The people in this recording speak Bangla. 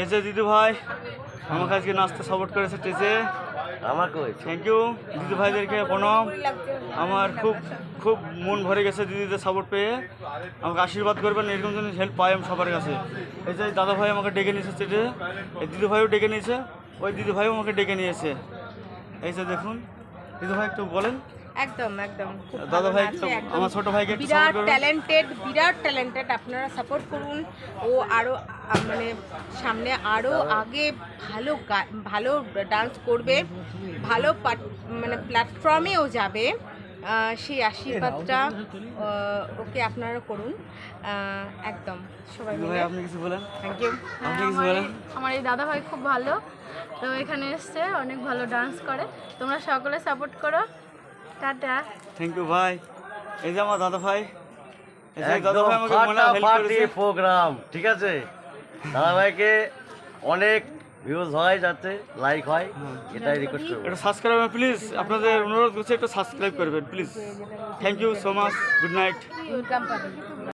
এই যে দিদি ভাই আমাকে আজকে নাচতে সাপোর্ট করেছে টেসে আমাকে থ্যাংক ইউ দিদি ভাইদেরকে প্রণাম। আমার খুব খুব মন ভরে গেছে দিদিদের সাপোর্ট পেয়ে। আমাকে আশীর্বাদ করবেন এরকম যেন হেল্প পাই আমি সবার কাছে। এই যে দাদা ভাই আমাকে ডেকে নিয়েছে স্টেজে এই দিদি ভাইও ডেকে নিয়েছে ওই দিদি ভাইও আমাকে ডেকে নিয়েছে। এই যে দেখুন দিদি ভাই একটু বলেন। একদম একদম। দাদা ভাই আমার ছোট ভাইকে বিরাট ট্যালেন্টেড বিরাট ট্যালেন্টেড আপনারা সাপোর্ট করুন। ও আরও মানে সামনে আরও আগে ভালো ভালো ডান্স করবে ভালো মানে প্ল্যাটফর্মেও যাবে। সেই আশীর্বাদটা ওকে আপনারা করুন। একদম সবাই মিলে। আপনি কিছু বলেন? থ্যাংক ইউ আপনি কিছু আমার বলেন? এই- আমার এই দাদা ভাই খুব ভালো। তো এখানে এসছে অনেক ভালো ডান্স করে। তোমরা সকলে সাপোর্ট করো। টাটা। থ্যাংক ইউ ভাই। এই যে আমার দাদা ভাই দাদা ভাই আমাকে মনে প্রোগ্রাম ঠিক আছে? দাদাভাইকে অনেক ভিউজ হয় যাতে লাইক হয় এটাই রিকোয়েস্ট করব। এটা সাবস্ক্রাইব প্লিজ আপনাদের অনুরোধ করছি একটা সাবস্ক্রাইব করবেন please thank you so much good night welcome পাবেন